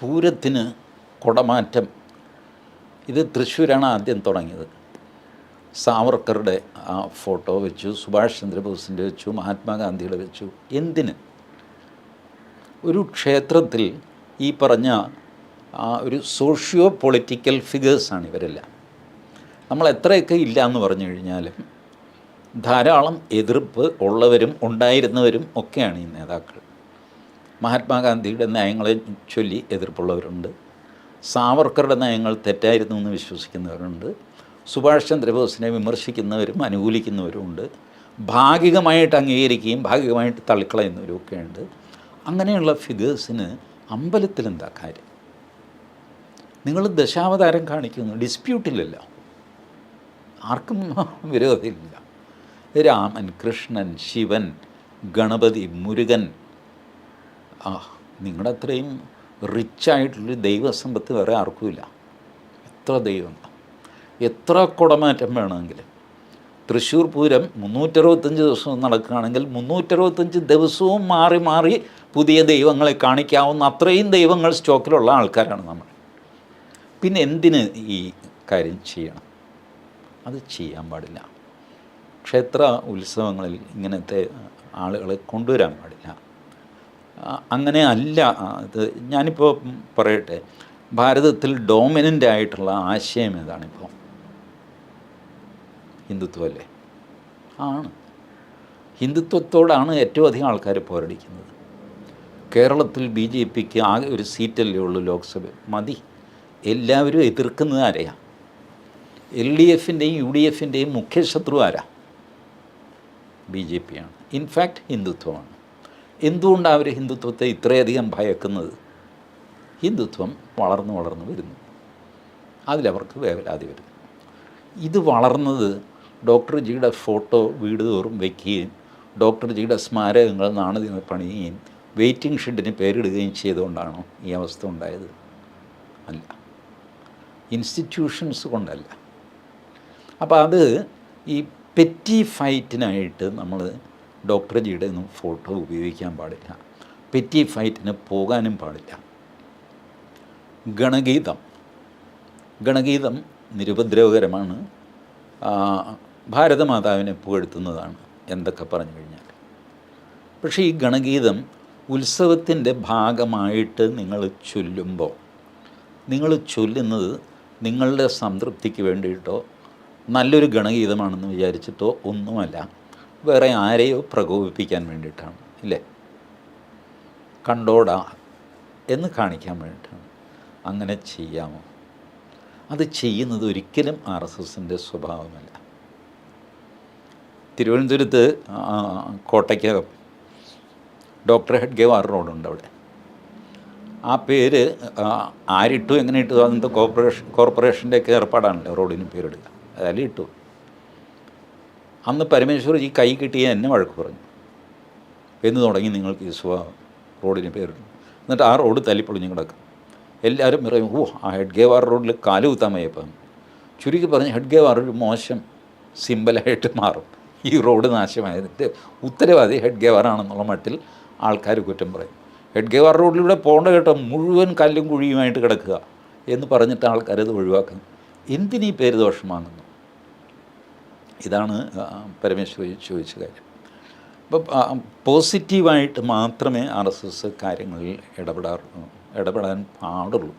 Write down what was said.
പൂരത്തിന് കുടമാറ്റം. ഇത് തൃശ്ശൂരാണ് ആദ്യം തുടങ്ങിയത്. സാവർക്കറുടെ ആ ഫോട്ടോ വെച്ചു സുഭാഷ് ചന്ദ്രബോസിന്റെ വെച്ചു മഹാത്മാഗാന്ധിയുടെ വെച്ചു. എന്തിന്? ഒരു ക്ഷേത്രത്തിൽ ഈ പറഞ്ഞ ആ ഒരു സോഷ്യോ പൊളിറ്റിക്കൽ ഫിഗേഴ്സാണ് ഇവരെല്ലാം. നമ്മൾ എത്രയൊക്കെ ഇല്ല എന്ന് പറഞ്ഞു കഴിഞ്ഞാലും ധാരാളം എതിർപ്പ് ഉള്ളവരും ഉണ്ടായിരുന്നവരും ഒക്കെയാണ് ഈ നേതാക്കൾ. മഹാത്മാഗാന്ധിയുടെ നയങ്ങളെ ചൊല്ലി എതിർപ്പുള്ളവരുണ്ട്. സാവർക്കറുടെ നയങ്ങൾ തെറ്റായിരുന്നു എന്ന് വിശ്വസിക്കുന്നവരുണ്ട്. സുഭാഷ് ചന്ദ്രബോസിനെ വിമർശിക്കുന്നവരും അനുകൂലിക്കുന്നവരുമുണ്ട് ഭാഗികമായിട്ട് അംഗീകരിക്കുകയും ഭാഗികമായിട്ട് തള്ളിക്കളയുന്നവരും ഒക്കെ ഉണ്ട് അങ്ങനെയുള്ള ഫിഗേഴ്സിന് അമ്പലത്തിൽ എന്താ കാര്യം? നിങ്ങൾ ദശാവതാരം കാണിക്കുന്നു ഡിസ്പ്യൂട്ടില്ലല്ലോ ആർക്കും വിരോധമില്ല. രാമൻ കൃഷ്ണൻ ശിവൻ ഗണപതി മുരുകൻ ആ നിങ്ങളുടെ അത്രയും റിച്ചായിട്ടുള്ളൊരു ദൈവസമ്പത്ത് വേറെ ആർക്കുമില്ല. എത്ര ദൈവം. എത്ര കുടമാറ്റം വേണമെങ്കിൽ തൃശ്ശൂർ പൂരം മുന്നൂറ്ററുപത്തഞ്ച് ദിവസവും നടക്കുകയാണെങ്കിൽ മുന്നൂറ്ററുപത്തഞ്ച് ദിവസവും മാറി മാറി പുതിയ ദൈവങ്ങളെ കാണിക്കാവുന്ന അത്രയും ദൈവങ്ങൾ സ്റ്റോക്കിലുള്ള ആൾക്കാരാണ് നമ്മൾ പിന്നെ എന്തിന് ഈ കാര്യം ചെയ്യണം? അത് ചെയ്യാൻ പാടില്ല. ക്ഷേത്ര ഉത്സവങ്ങളിൽ ഇങ്ങനത്തെ ആളുകളെ കൊണ്ടുവരാൻ പാടില്ല. അങ്ങനെ അല്ല. ഇത് ഞാനിപ്പോൾ പറയട്ടെ. ഭാരതത്തിൽ ഡോമിനന്റ് ആയിട്ടുള്ള ആശയം ഏതാണിപ്പോൾ ഹിന്ദുത്വമല്ലേ ആണ്. ഹിന്ദുത്വത്തോടാണ് ഏറ്റവും അധികം ആൾക്കാർ പോരടിക്കുന്നത്. കേരളത്തിൽ ബി ജെ പിക്ക് ആകെ ഒരു സീറ്റല്ലേ ഉള്ളൂ ലോക്സഭ. മതി. എല്ലാവരും എതിർക്കുന്നത് ആരെയാ? എൽ ഡി എഫിന്റെയും യു ഡി എഫിന്റെയും മുഖ്യ ശത്രു ആരാ? ബി ജെ പിയാണ് ഇൻഫാക്റ്റ് ഹിന്ദുത്വമാണ്. എന്തുകൊണ്ടാണ് അവർ ഹിന്ദുത്വത്തെ ഇത്രയധികം ഭയക്കുന്നത്? ഹിന്ദുത്വം വളർന്നു വളർന്നു വരുന്നു. അതിലവർക്ക് വേവലാതി വരുന്നു. ഇത് വളർന്നത് ഡോക്ടർ ജിയുടെ ഫോട്ടോ വീട് തോറും വയ്ക്കുകയും ഡോക്ടർ ജിയുടെ സ്മാരകങ്ങൾ നാണതിനെ പണിയുകയും വെയിറ്റിംഗ് ഷെഡിന് പേരിടുകയും ചെയ്തുകൊണ്ടാണോ ഈ അവസ്ഥ ഉണ്ടായത്? അല്ല. ഇൻസ്റ്റിറ്റ്യൂഷൻസ് കൊണ്ടല്ല. അപ്പോൾ അത് ഈ പെറ്റി ഫൈറ്റിനായിട്ട് നമ്മൾ ഡോക്ടർ ജിയുടെ ഒന്നും ഫോട്ടോ ഉപയോഗിക്കാൻ പാടില്ല. പെറ്റി ഫൈറ്റിന് പോകാനും പാടില്ല. ഗണഗീതം. ഗണഗീതം നിരുപദ്രവകരമാണ്. ഭാരതമാതാവിനെ പുകഴ്ത്തുന്നതാണ് എന്തൊക്കെ പറഞ്ഞു കഴിഞ്ഞാൽ. പക്ഷേ ഈ ഗണഗീതം ഉത്സവത്തിന്റെ ഭാഗമായിട്ട് നിങ്ങൾ ചൊല്ലുമ്പോൾ നിങ്ങൾ ചൊല്ലുന്നത് നിങ്ങളുടെ സംതൃപ്തിക്ക് വേണ്ടിയിട്ടോ നല്ലൊരു ഗണഗീതമാണെന്ന് വിചാരിച്ചിട്ടോ ഒന്നുമല്ല. വേറെ ആരെയോ പ്രകോപിപ്പിക്കാൻ വേണ്ടിയിട്ടാണ് ഇല്ലേ? കണ്ടോടാ എന്ന് കാണിക്കാൻ വേണ്ടിയിട്ടാണ്. അങ്ങനെ ചെയ്യാമോ? അത് ചെയ്യുന്നത് ഒരിക്കലും ആർ എസ് എസിന്റെ സ്വഭാവമല്ല. തിരുവനന്തപുരത്ത് കോട്ടയ്ക്ക് ഡോക്ടർ ഡോക്ടർ ആർ റോഡുണ്ട് അവിടെ. ആ പേര് ആരിട്ടു എങ്ങനെ ഇട്ടു അതിന്റെ കോർപ്പറേഷൻ കോർപ്പറേഷന്റെയൊക്കെ ഏർപ്പാടാണല്ലോ റോഡിന് പേരിടുക. അതിൽ ഇട്ടു. അന്ന് പരമേശ്വരജി കൈ കിട്ടിയ എന്നെ വഴക്ക് പറഞ്ഞു. എന്ന് തുടങ്ങി നിങ്ങൾക്ക് ഈ സ്വ റോഡിന് പേരിടും എന്നിട്ട് ആ റോഡ് തല്ലിപ്പൊളിഞ്ഞ് കിടക്കും. എല്ലാവരും പറയും ഓ ആ ഹെഡ് ഗേവാർ റോഡിൽ കാൽ വയ്യപ്പം. ചുരുക്കി പറഞ്ഞ് ഹെഡ് ഒരു മോശം സിമ്പലായിട്ട് മാറും. ഈ റോഡ് നാശമായതിന്റെ ഉത്തരവാദി ഹെഡ് ഗേവാറാണെന്നുള്ള മട്ടിൽ ആൾക്കാർ കുറ്റം പറയും. ഹെഡ് ഗേവാർ റോഡിലൂടെ പോകേണ്ട കേട്ടോ മുഴുവൻ കല്ലും കുഴിയുമായിട്ട് കിടക്കുക എന്ന് പറഞ്ഞിട്ട് ആൾക്കാരത് ഒഴിവാക്കുന്നു. എന്തിനീ പേര് ദോഷം വാങ്ങുന്നു ഇതാണ് പരമേശ്വരൻ പരമേശ്വരി ചോദിച്ച കാര്യം. അപ്പോൾ പോസിറ്റീവായിട്ട് മാത്രമേ ആർ എസ് എസ് കാര്യങ്ങളിൽ ഇടപെടാറുള്ളൂ ഇടപെടാൻ പാടുള്ളൂ.